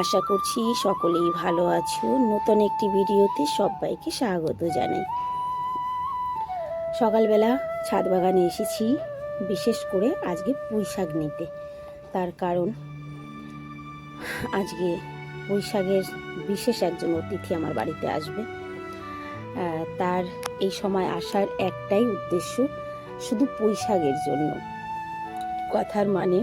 আশা করছি সকলেই ভালো আছো। নতুন একটি ভিডিওতে সবাইকে স্বাগত জানাই। সকালবেলা ছাদ বাগানে এসেছি, বিশেষ করে আজকে পুঁই শাক নিতে। তার কারণ, আজকে পুঁই শাকের বিশেষ একজন অতিথি আমার বাড়িতে আসবে। তার এই সময় আসার একটাই উদ্দেশ্য, শুধু পুঁই শাকের জন্য। কথার মানে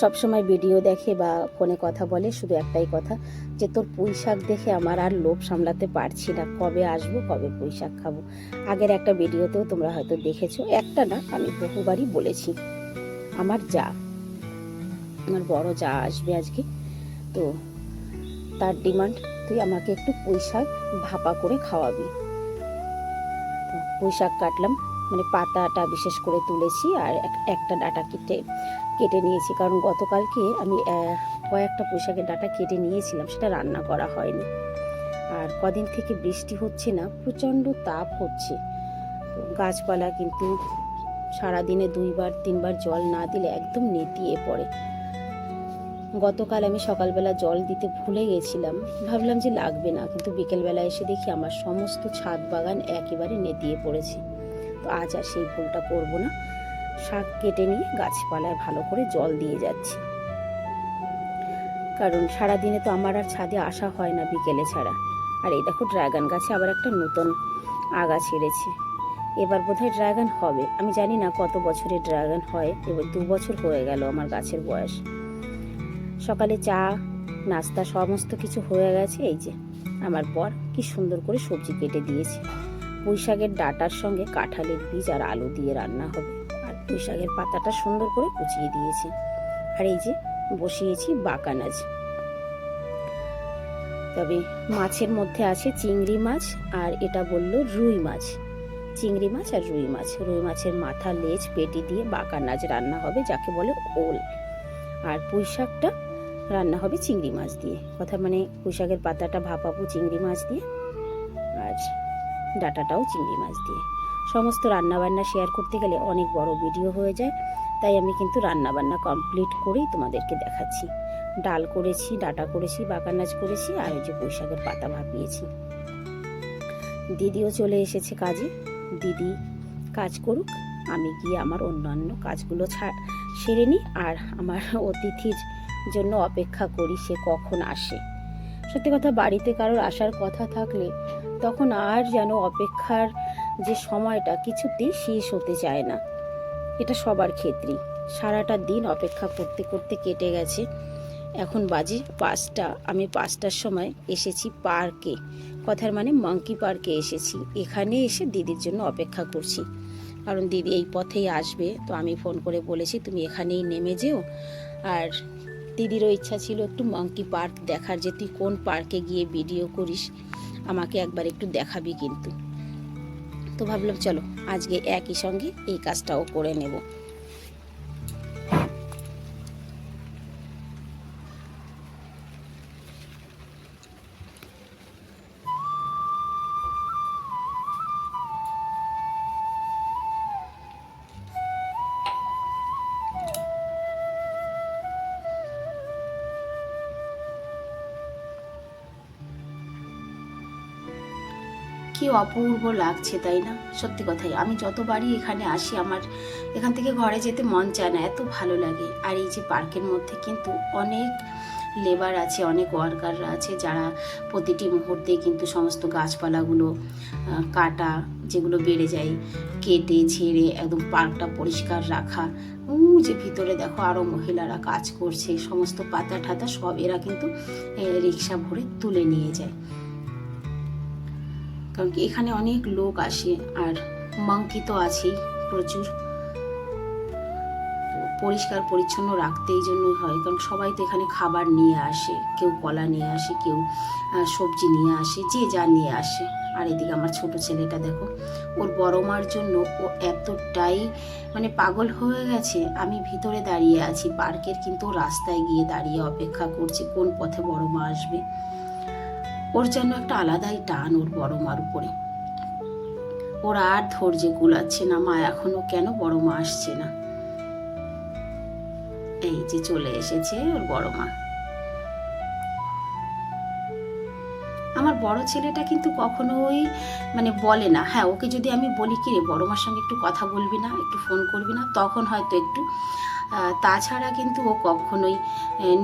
সবসময় ভিডিও দেখে বা ফোনে কথা বলে শুধু একটাই কথা, যে তোর পুঁই শাক দেখে আমার আর লোভ সামলাতে পারছি না। কবে আসব, কবে পুঁই শাক খাব? আগের একটা ভিডিওতেও তোমরা হয়তো দেখেছ, একটা না, আমি বহুবারই বলেছি, আমার যা, আমার বড় যা আসবে আজকে, তো তার ডিমান্ড, তুই আমাকে একটু পুঁই শাক ভাপা করে খাওয়াবি। পুঁই শাক কাটলাম মানে পাতাটা বিশেষ করে তুলেছি আর একটা ডাটা কেটে কেটে নিয়েছি। কারণ গতকালকে আমি কয়েকটা পোশাকের ডাটা কেটে নিয়েছিলাম, সেটা রান্না করা হয়নি। আর কদিন থেকে বৃষ্টি হচ্ছে না, প্রচণ্ড তাপ হচ্ছে। গাছপালা কিন্তু সারাদিনে দুইবার, তিনবার জল না দিলে একদম নেতিয়ে পড়ে। গতকাল আমি সকালবেলা জল দিতে ভুলে গেছিলাম। ভাবলাম যে লাগবে না, কিন্তু বিকেলবেলা এসে দেখি আমার সমস্ত ছাদ বাগান একেবারে নেতিয়ে পড়েছে। আজ আর সেই ভুলটা করব না। শাক কেটে নিয়ে গাছপালায় ভালো করে জল দিয়ে যাচ্ছি। কারণ সারাদিনে তো আমার আর ছাদে আসা হয় না বিকেলে ছাড়া। আর এই দেখো ড্রাগন গাছে আবার একটা নতুন আগা ছেড়েছে। এবার বোধহয় ড্রাগন হবে। আমি জানি না কত বছরের ড্রাগন হয়। এবার দু বছর হয়ে গেল আমার গাছের বয়স। সকালে চা, নাস্তা সমস্ত কিছু হয়ে গেছে। এই যে, আমার বর কি সুন্দর করে সবজি কেটে দিয়েছে। পুঁই শাকের ডাটার সঙ্গে কাঁঠালের বীজ আর আলু দিয়ে রান্না হবে। আর পুঁই শাকের পাতাটা সুন্দর করে কুচিয়ে দিয়েছি। আর এই যে বসিয়েছি বাকানাজ তবে মাছের মধ্যে আছে চিংড়ি মাছ আর এটা বলল রুই মাছ। চিংড়ি মাছ আর রুই মাছ। রুই মাছের মাথা, লেজ, পেটি দিয়ে বাকানাজ রান্না হবে, যাকে বলে ওল। আর পুঁই শাকটা রান্না হবে চিংড়ি মাছ দিয়ে। কথা মানে পুঁই শাকের পাতাটা ভাপাবো চিংড়ি মাছ দিয়ে। আর ডাটাটাও চিংড়ি মাছ দিয়ে। সমস্ত রান্নাবান্না শেয়ার করতে গেলে অনেক বড় ভিডিও হয়ে যায়, তাই আমি কিন্তু রান্নাবান্না কমপ্লিট করেই তোমাদেরকে দেখাচ্ছি। ডাল করেছি, ডাটা করেছি বাকানাজ করেছি, আর ওই যে পুঁইশাকের পাতা ভাপিয়েছি। দিদিও চলে এসেছে কাজে। দিদি কাজ করুক, আমি গিয়ে আমার অন্যান্য কাজগুলো সেরে নিই, আর আমার অতিথির জন্য অপেক্ষা করি সে কখন আসে। সত্যি কথা, বাড়িতে কারোর আসার কথা থাকলে তখন আর যেন অপেক্ষার যে সময়টা কিছুতেই শেষ হতে চায় না। এটা সবার ক্ষেত্রেই সারাটা দিন অপেক্ষা করতে করতে কেটে গেছে। এখন বাজে পাঁচটা। আমি পাঁচটার সময় এসেছি পার্কে। কথার মানে মাঙ্কি পার্কে এসেছি। এখানে এসে দিদির জন্য অপেক্ষা করছি। কারণ দিদি এই পথেই আসবে। তো আমি ফোন করে বলেছি, তুমি এখানেই নেমে যেও। আর দিদিরও ইচ্ছা ছিল একটু মাঙ্কি পার্ক দেখার যে তুই কোন পার্কে গিয়ে ভিডিও করিস। আমাকে একবার একটু দেখাবি কিন্তু। তো ভাবলাম, চলো আজকে একই সঙ্গে এই কাজটাও করে নেব। কি অপূর্ব লাগছে, তাই না? সত্যি কথাই। আমি যতবারই এখানে আসি, আমার এখান থেকে ঘরে যেতে মন চায় না, এত ভালো লাগে। আর এই যে পার্কের মধ্যে কিন্তু অনেক লেবার আছে, অনেক ওয়ার্কাররা আছে, যারা প্রতিটি মুহূর্তে কিন্তু সমস্ত গাছপালাগুলো কাটা, যেগুলো বেড়ে যায়, কেটে ছেড়ে একদম পার্কটা পরিষ্কার রাখা। উ যে ভিতরে দেখো আরও মহিলারা কাজ করছে, সমস্ত পাতা ঠাতা সব এরা কিন্তু রিক্সা ভরে তুলে নিয়ে যায়। কারণ কি এখানে অনেক লোক আসে আর মাংকি তো আছেই প্রচুর। পরিষ্কার পরিচ্ছন্ন রাখতে এই জন্যই হয়, কারণ সবাই তো এখানে খাবার নিয়ে আসে, কেউ কলা নিয়ে আসে, কেউ সবজি নিয়ে আসে, যে যা নিয়ে আসে। আর এদিকে আমার ছোট ছেলেটা দেখো, ওর বড় মার জন্য ও এতটাই মানে পাগল হয়ে গেছে, আমি ভিতরে দাঁড়িয়ে আছি, পার্কের কিন্তু রাস্তায় গিয়ে দাঁড়িয়ে অপেক্ষা করছি কোন পথে বড় মা আসবে। ওর যেন একটা আলাদাই টান ওর বড় মার উপরে। ওর আর ধৈর্যে কুলাচ্ছে না মা, এখনও কেন বড় মা আসছে না? এই যে চলে এসেছে ওর বড় মা। আমার বড় ছেলেটা কিন্তু কখনোই মানে বলে না। হ্যাঁ ওকে যদি আমি বলি, কি রে, বড় মার সঙ্গে একটু কথা বলবি না? একটু ফোন করবি না? তখন হয়তো একটু। তাছাড়া কিন্তু ও কখনোই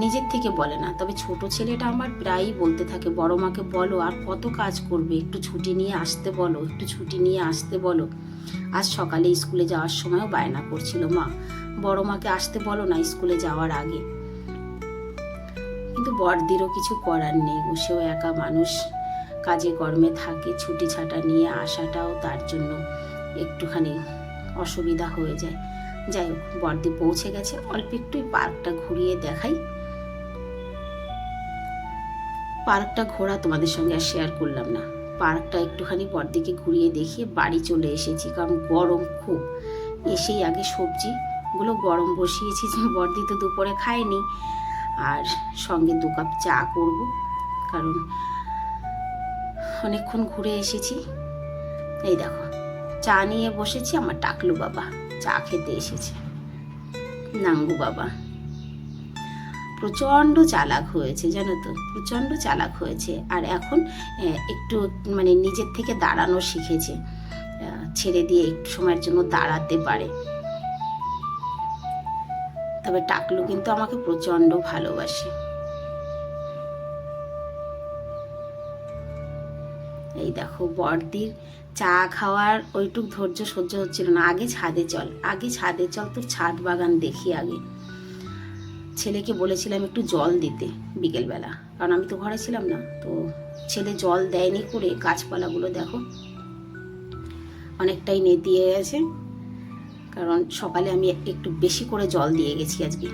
নিজের থেকে বলে না। তবে ছোট ছেলেটা আমার প্রায়ই বলতে থাকে, বড় মাকে বলো, আর কত কাজ করবে? একটু ছুটি নিয়ে আসতে বলো, একটু ছুটি নিয়ে আসতে বলো। আজ সকালে স্কুলে যাওয়ার সময়ও বায়না করছিল মা। বড় মাকে আসতে বলো না স্কুলে যাওয়ার আগে। কিন্তু বড়দিরও কিছু করার নেই। বসেও একা মানুষ, কাজে কর্মে থাকে, ছুটি ছাটা নিয়ে আসাটাও তার জন্য একটুখানি অসুবিধা হয়ে যায়। যাই হোক, বর্দি পৌঁছে গেছে। অল্প একটু পার্কটা ঘুরিয়ে দেখাই। পার্কটা ঘোরা তোমাদের সঙ্গে আর শেয়ার করলাম না। পার্কটা একটুখানি বর্দিকে ঘুরিয়ে দেখিয়ে বাড়ি চলে এসেছি, কারণ গরম খুব। এসেই আগে সবজিগুলো গরম বসিয়েছি, যে বর্দি তো দুপুরে খায়নি। আর সঙ্গে দু কাপ চা করব, কারণ অনেকক্ষণ ঘুরে এসেছি। এই দেখো, চা নিয়ে বসেছি আমার টাকলু বাবা, চা খেতে এসেছে। নাঙ্গু বাবা। প্রচণ্ড চালাক হয়েছে, জানো তো? প্রচণ্ড চালাক হয়েছে। আর এখন একটু মানে নিজের থেকে দাঁড়ানো শিখেছে। ছেড়ে দিয়ে একটু সময়ের জন্য দাঁড়াতে পারে। তবে টাকলু কিন্তু আমাকে প্রচণ্ড ভালোবাসে। এই দেখো, বড়দির চা খাওয়ার ওইটুক ধৈর্য সহ্য হচ্ছিল না। আগে ছাদে চল, আগে ছাদে চল, তোর ছাদ বাগান দেখি আগে। ছেলেকে বলেছিলাম একটু জল দিতে বিকেলবেলা, কারণ আমি তো ঘরে ছিলাম না। তো ছেলে জল দেয়নি করে গাছপালাগুলো দেখো, অনেকটাই নেতিয়ে গেছে। কারণ সকালে আমি একটু বেশি করে জল দিয়ে গেছি আজকে।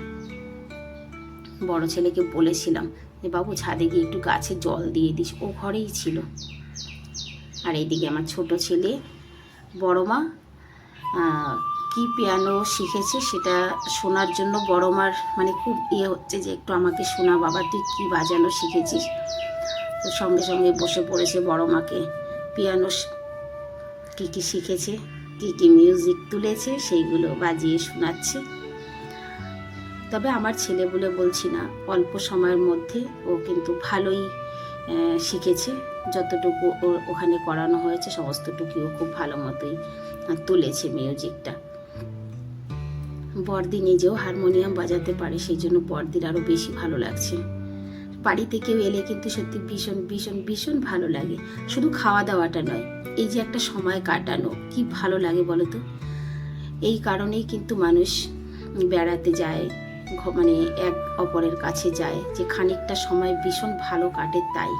বড় ছেলেকে বলেছিলাম যে, বাবু, ছাদে গিয়ে একটু গাছে জল দিয়ে দিস। ও ঘরেই ছিল। আর এইদিকে আমার ছোট ছেলে, বড় মা কি পিয়ানো শিখেছে সেটা শোনার জন্য বড় মার মানে খুব ইয়ে হচ্ছে যে, একটু আমাকে শোনা বাবা, তুই কী বাজানো শিখেছিস? তো সঙ্গে সঙ্গে বসে পড়েছে বড় মাকে। পিয়ানো কি কি শিখেছে? কি কী মিউজিক তুলেছে সেইগুলো বাজিয়ে শোনাচ্ছে। তবে আমার ছেলে বলে বলছি না, অল্প সময়ের মধ্যে ও কিন্তু ভালোই শিখেছে। যতটুকু ওর ওখানে করানো হয়েছে সমস্তটুকুও খুব ভালো মতোই তুলেছে মিউজিকটা বর্দি নিজেও হারমোনিয়াম বাজাতে পারে, সেই জন্য বর্দির আরও বেশি ভালো লাগছে। বাড়িতে কেউ এলে কিন্তু সত্যি ভীষণ ভীষণ ভীষণ ভালো লাগে। শুধু খাওয়া দাওয়াটা নয়, এই যে একটা সময় কাটানো, কি ভালো লাগে বলো তো? এই কারণেই কিন্তু মানুষ বেড়াতে যায় মানে এক অপরের কাছে যায়, যে খানিকটা সময় ভীষণ ভালো কাটে তাই।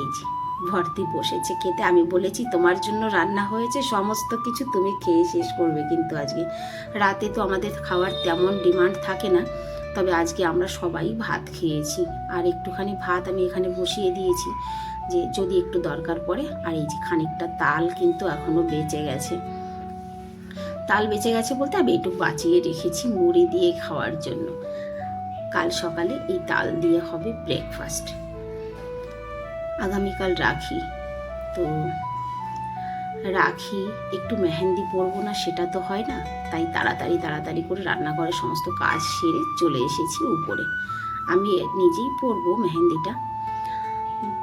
এই যে, ভর্তি বসেছে খেতে। আমি বলেছি, তোমার জন্য রান্না হয়েছে, সমস্ত কিছু তুমি খেয়ে শেষ করবে কিন্তু আজকে। রাতে তো আমাদের খাওয়ার তেমন ডিমান্ড থাকে না। তবে আজকে আমরা সবাই ভাত খেয়েছি। আর একটুখানি ভাত আমি এখানে বসিয়ে দিয়েছি যে যদি একটু দরকার পড়ে। আর এই যে খানিকটা তাল কিন্তু এখনও বেঁচে গেছে। তাল বেঁচে গেছে বলতে আমি একটু বাঁচিয়ে রেখেছি মুড়ি দিয়ে খাওয়ার জন্য। কাল সকালে এই তাল দিয়ে হবে ব্রেকফাস্ট আগামীকাল রাখি। তো রাখি, একটু মেহেন্দি পরবো না সেটা তো হয় না। তাই তাড়াতাড়ি তাড়াতাড়ি করে রান্নাঘরে সমস্ত কাজ সেরে চলে এসেছি উপরে। আমি নিজেই পরবো মেহেন্দিটা।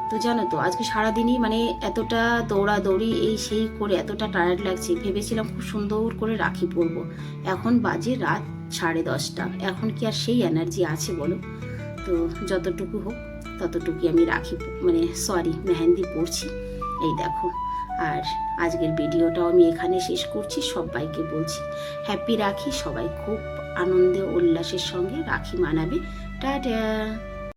তো জানো তো, আজকে সারাদিনই মানে এতটা দৌড়াদৌড়ি, এই সেই করে এতটা টায়ার্ড লাগছে। ভেবেছিলাম খুব সুন্দর করে রাখি পরবো। এখন বাজে রাত সাড়ে দশটা। এখন কি আর সেই এনার্জি আছে বলো? তো যতটুকু হোক, ততটুকুই আমি রাখি মানে সরি মেহেন্দি পরছি। এই দেখো। আর আজকের ভিডিওটাও আমি এখানে শেষ করছি, সবাইকে বলছি হ্যাপি রাখি, সবাই খুব আনন্দে উল্লাসের সঙ্গে রাখি মানাবে। টাটা!